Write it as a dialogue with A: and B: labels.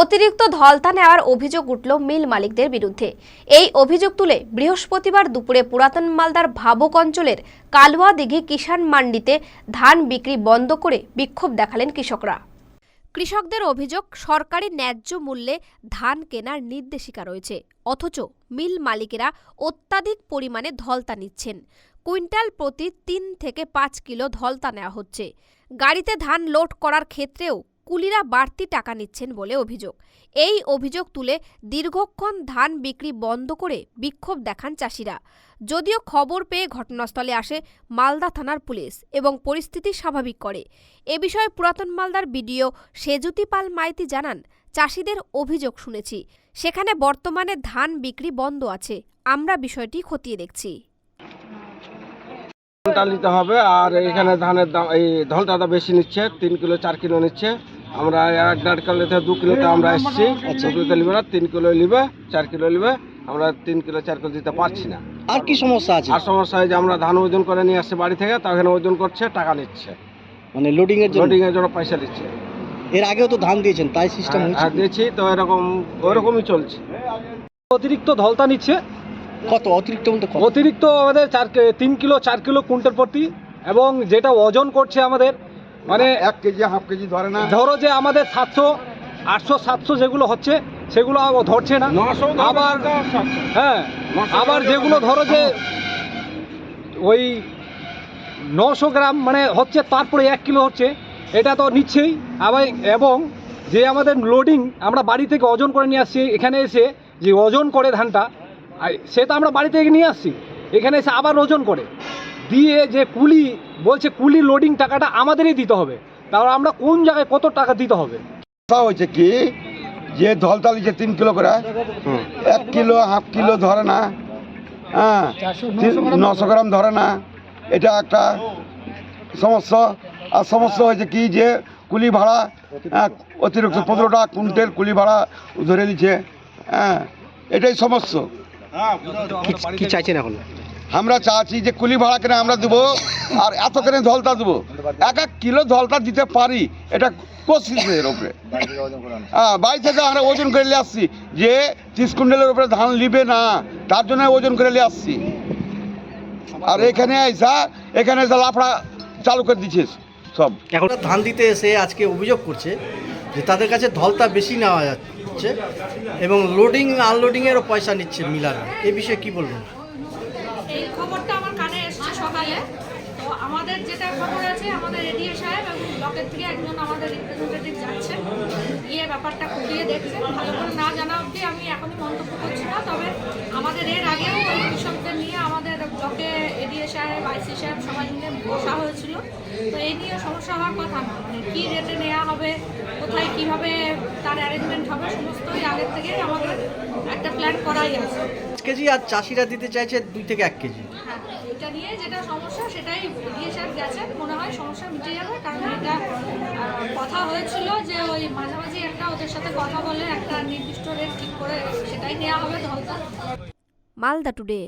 A: অতিরিক্ত ধলতা নেওয়ার অভিযোগ উঠল মিল মালিকদের বিরুদ্ধে। এই অভিযোগ তুলে বৃহস্পতিবার দুপুরে পুরাতন মালদার ভাবুক অঞ্চলের কালুয়া দিঘি কিষাণ মান্ডিতে ধান বিক্রি বন্ধ করে বিক্ষোভ দেখালেন কৃষকরা। কৃষকদের অভিযোগ, সরকারি ন্যায্য মূল্যে ধান কেনার নির্দেশিকা রয়েছে। অথচ মিল মালিকেরা অত্যাধিক পরিমাণে ধলতা নিচ্ছেন। কুইন্টাল প্রতি তিন থেকে পাঁচ কিলো ধলতা নেওয়া হচ্ছে। গাড়িতে ধান লোড করার ক্ষেত্রেও কুলিরা বাড়তি টাকা নিচ্ছেন বলে অভিযোগ। এই অভিযোগ তুলে দীর্ঘক্ষণ ধান বিক্রি বন্ধ করে বিক্ষোভ দেখান চাষিরা। যদিও খবর পেয়ে ঘটনাস্থলে আসে মালদা থানার পুলিশ এবং পরিস্থিতি স্বাভাবিক করে। এ বিষয়ে পুরাতন মালদার বিডিও সেজুতি পাল মাইতি জানান, চাষিদের অভিযোগ শুনেছি। সেখানে বর্তমানে ধান বিক্রি বন্ধ আছে। আমরা বিষয়টি খতিয়ে দেখছি।
B: হবে আর এখানে ধানের দাম, এই ধলটাটা বেশি নিচ্ছে, তিন কিলো, চার কিলো নিচ্ছে। আমরা এক দেড় কিলো থেকে দু কিলোতে আমরা এসেছি। দু কিলোতে নিবে না তিন কিলো নিবে চার কিলো নিবে। আমরা তিন কিলো চার কিলো দিতে পারছি না।
C: আর কি সমস্যা আছে?
B: আর সমস্যা হয় যে আমরা ধান ওজন করে নিয়ে আসছি বাড়ি থেকে তা এখানে ওজন করছে টাকা নিচ্ছে।
C: মানে লোডিং এর জন্য?
B: লোডিং এর জন্য পয়সা নিচ্ছে
C: এর আগেও তো ধান দিয়েছেন তাই সিস্টেম
B: আর
C: হয়েছে
B: দিয়েছি তো এরকম ওরকমই চলছে।
D: অতিরিক্ত ধলতা নিচ্ছে।
C: কত? অতিরিক্ত বলতে কত?
D: অতিরিক্ত আমাদের চার তিন কিলো চার কিলো কুইন্টাল প্রতি। এবং যেটা ওজন করছে আমাদের মানে
B: এক কেজি হাফ কেজি ধরে না।
D: ধরো যে আমাদের সাতশো আটশো সাতশো যেগুলো হচ্ছে সেগুলো ধরছে না। আবার হ্যাঁ আবার যেগুলো ধরো যে ওই নশো গ্রাম মানে হচ্ছে তারপরে এক কিলো হচ্ছে এটা তো নিচ্ছেই। আবার এবং যে আমাদের লোডিং আমরা বাড়ি থেকে ওজন করে নিয়ে আসছি এখানে এসে যে ওজন করে ধানটা আই- সেটা আমরা বাড়ি থেকে নিয়ে আসছি এখানে এসে আবার ওজন করে। দিয়ে যে কুলি বলছে কুলি লোডিং টাকাটা আমাদেরই দিতে হবে তাহলে আমরা কোন জায়গায় কত টাকা দিতে হবে?
E: হয়েছে কি যে ধলতা লিখে তিন কিলো করে এক কিলো হাফ কিলো ধরে না হ্যাঁ নশো গ্রাম ধরে না এটা একটা সমস্যা। আর সমস্যা হয়েছে কি যে কুলি ভাড়া হ্যাঁ, অতিরিক্ত পনেরো টাকা কুইন্টাল কুলি ভাড়া ধরে নিচ্ছে হ্যাঁ এটাই সমস্যা।
C: কি চাইছেন এখন?
E: আমরা চাচ্ছি যে কুলি ভাড়া কেন আমরা দেবো, আর এত কেন ধলতা দেবো। এক এক কিলো ধলতা দিতে পারি, এটা কোশিসের উপরে। হ্যাঁ বাড়ি থেকে আমরা ওজন করে নিয়ে আসছি, যে তিরিশ কুইন্টালের উপরে ধান নিবে না, তার জন্য ওজন করে নিয়ে আসছি। আর এখানে আইসা, এখানে এসে লাফড়া চালু করে দিচ্ছে সব।
C: এখন ধান দিতে এসে আজকে অভিযোগ করছে যে তাদের কাছে ধলতা বেশি নেওয়া যাচ্ছে এবং লোডিং আনলোডিং এরও পয়সা নিচ্ছে মিলাররা এ বিষয়ে কি বলবেন
F: এই খবরটা আমার কানে এসেছে সকালে তো আমাদের যেটা খবর আছে, আমাদের এডিএ সাহেব এবং ব্লকের থেকে একজন আমাদের রিপ্রেজেন্টেটিভ যাচ্ছে। গিয়ে ব্যাপারটা খুঁটিয়ে দেখছে। ভালো করে না জানা অবধি আমি এখনই মন্তব্য করছি না, তবে আমাদের এর আগেও ওই কৃষকদের নিয়ে আমাদের ব্লকে এডিএ সাহেব আইসি সাহেব সবাই মিলে বসা হয়েছিল। তো এই নিয়ে সমস্যা হওয়ার কথা না। মানে কী রেটে নেওয়া হবে, কোথায় কীভাবে তার অ্যারেঞ্জমেন্ট হবে, সমস্তই আগের থেকেই আমাদের একটা প্ল্যান করাই আছে।
C: কেজি আর চাষিরা দিতে চাইছে দুই থেকে এক কেজি।
F: হ্যাঁ এটা নিয়ে যেটা সমস্যা সেটাই দিয়ে স্যার গেছেন মনে হয় সমস্যা মিটে যাবে কারণ এটা কথা হয়েছিল যে ওই মাঝামাঝি একটা ওদের সাথে কথা বলে একটা নির্দিষ্ট রেট ঠিক করে সেটাই নেওয়া হবে ধরতা।
A: মালদা টুডে